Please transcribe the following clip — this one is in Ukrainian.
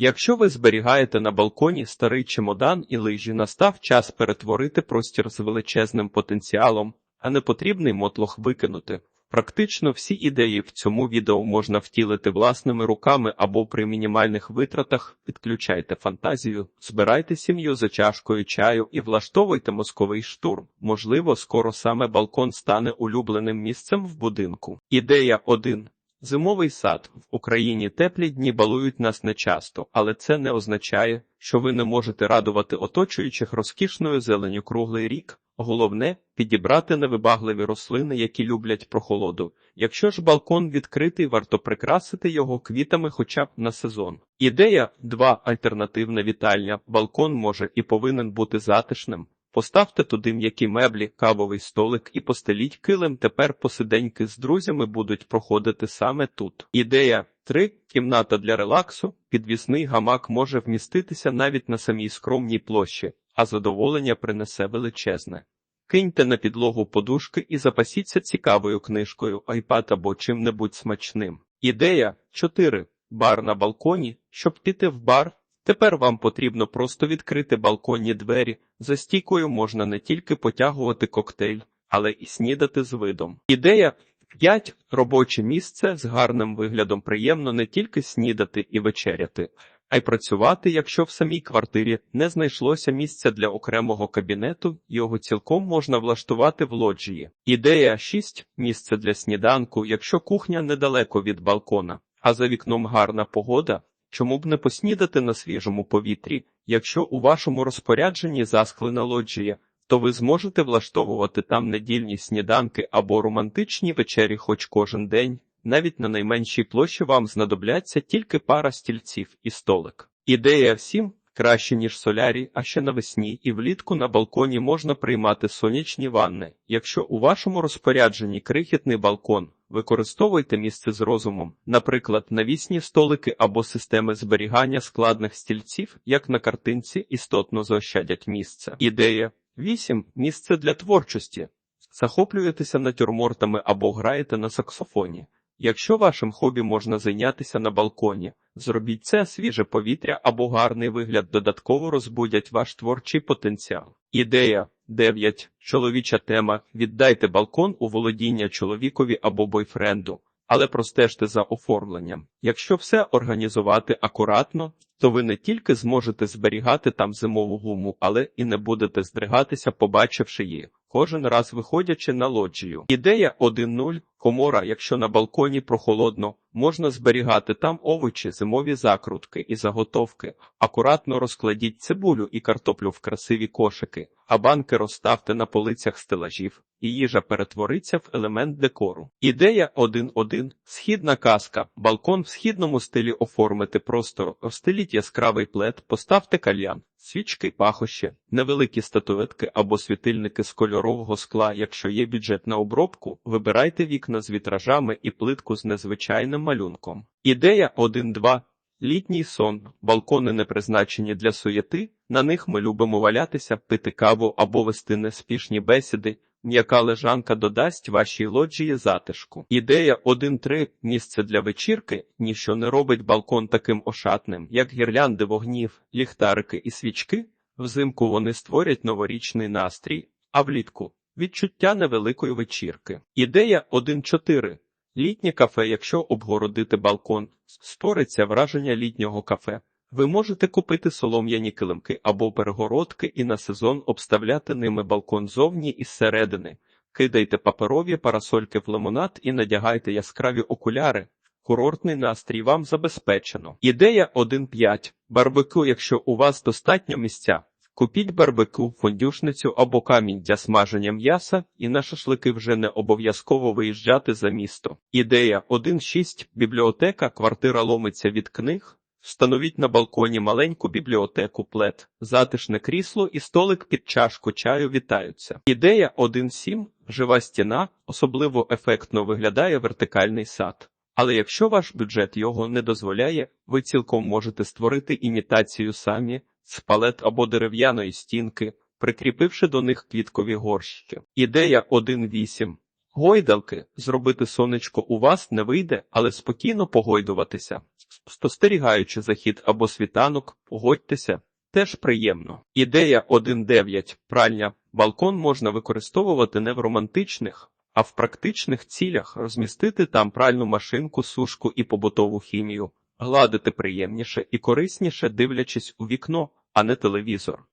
Якщо ви зберігаєте на балконі старий чемодан і лижі, настав час перетворити простір з величезним потенціалом, а непотрібний мотлох викинути. Практично всі ідеї в цьому відео можна втілити власними руками або при мінімальних витратах. Підключайте фантазію, збирайте сім'ю за чашкою чаю і влаштовуйте мозковий штурм. Можливо, скоро саме балкон стане улюбленим місцем в будинку. Ідея 1. Зимовий сад в Україні теплі дні балують нас нечасто, але це не означає, що ви не можете радувати оточуючих розкішною зеленю круглий рік. Головне підібрати невибагливі рослини, які люблять прохолоду. Якщо ж балкон відкритий, варто прикрасити його квітами хоча б на сезон. Ідея 2. Альтернативна вітальня. Балкон може і повинен бути затишним. Поставте туди м'які меблі, кавовий столик і постеліть килим. Тепер посиденьки з друзями будуть проходити саме тут. Ідея 3. Кімната для релаксу. Підвісний гамак може вміститися навіть на самій скромній площі, а задоволення принесе величезне. Киньте на підлогу подушки і запасіться цікавою книжкою, айпад або чим-небудь смачним. Ідея 4. Бар на балконі. Щоб піти в бар, тепер вам потрібно просто відкрити балконні двері. За стійкою можна не тільки потягувати коктейль, але і снідати з видом. Ідея 5. Робоче місце з гарним виглядом приємно не тільки снідати і вечеряти, а й працювати, якщо в самій квартирі не знайшлося місця для окремого кабінету, його цілком можна влаштувати в лоджії. Ідея 6. Місце для сніданку, якщо кухня недалеко від балкона, а за вікном гарна погода. Чому б не поснідати на свіжому повітрі? Якщо у вашому розпорядженні засклена лоджія, то ви зможете влаштовувати там недільні сніданки або романтичні вечері хоч кожен день. Навіть на найменшій площі вам знадобляться тільки пара стільців і столик. Ідея всім краще, ніж солярій, а ще навесні і влітку на балконі можна приймати сонячні ванни. Якщо у вашому розпорядженні крихітний балкон, використовуйте місце з розумом, наприклад, навісні столики або системи зберігання складних стільців, як на картинці, істотно заощадять місце. Ідея 8. Місце для творчості. Захоплюєтеся натюрмортами або граєте на саксофоні. Якщо вашим хобі можна зайнятися на балконі, зробіть це свіже повітря або гарний вигляд додатково розбудять ваш творчий потенціал. Ідея 9. Чоловіча тема. Віддайте балкон у володіння чоловікові або бойфренду, але простежте за оформленням. Якщо все організувати акуратно, то ви не тільки зможете зберігати там зимову гуму, але і не будете здригатися, побачивши її. Кожен раз виходячи на лоджію. Ідея 1.0. Комора, якщо на балконі прохолодно, можна зберігати там овочі, зимові закрутки і заготовки. Акуратно розкладіть цибулю і картоплю в красиві кошики, а банки розставте на полицях стелажів, і їжа перетвориться в елемент декору. Ідея 1.1. Східна казка. Балкон в східному стилі оформити простор, розстеліть яскравий плед, поставте кальян. Свічки, пахощі, невеликі статуетки або світильники з кольорового скла. Якщо є бюджет на обробку, вибирайте вікна з вітражами і плитку з незвичайним малюнком. Ідея 1.2. Літній сон. Балкони не призначені для суєти. На них ми любимо валятися, пити каву або вести неспішні бесіди. М'яка лежанка додасть вашій лоджії затишку. Ідея 1.3. Місце для вечірки, ніщо не робить балкон таким ошатним, як гірлянди вогнів, ліхтарики і свічки. Взимку вони створять новорічний настрій, а влітку відчуття невеликої вечірки. Ідея 1.4. Літнє кафе, якщо обгородити балкон, створиться враження літнього кафе. Ви можете купити солом'яні килимки або перегородки і на сезон обставляти ними балкон зовні і зсередини. Кидайте паперові парасольки в лимонад і надягайте яскраві окуляри. Курортний настрій вам забезпечено. Ідея 1.5. Барбекю, якщо у вас достатньо місця. Купіть барбекю, фондюшницю або камінь для смаження м'яса, і на шашлики вже не обов'язково виїжджати за місто. Ідея 1.6. Бібліотека, квартира ломиться від книг. Встановіть на балконі маленьку бібліотеку плед, затишне крісло і столик під чашку чаю вітаються. Ідея 1.7. Жива стіна, особливо ефектно виглядає вертикальний сад. Але якщо ваш бюджет його не дозволяє, ви цілком можете створити імітацію самі з палет або дерев'яної стінки, прикріпивши до них квіткові горщики. Ідея 1.8. Гойдалки зробити сонечко у вас не вийде, але спокійно погойдуватися. Спостерігаючи захід або світанок, погодьтеся. Теж приємно. Ідея 1.9. Пральня. Балкон можна використовувати не в романтичних, а в практичних цілях розмістити там пральну машинку, сушку і побутову хімію, гладити приємніше і корисніше, дивлячись у вікно, а не телевізор.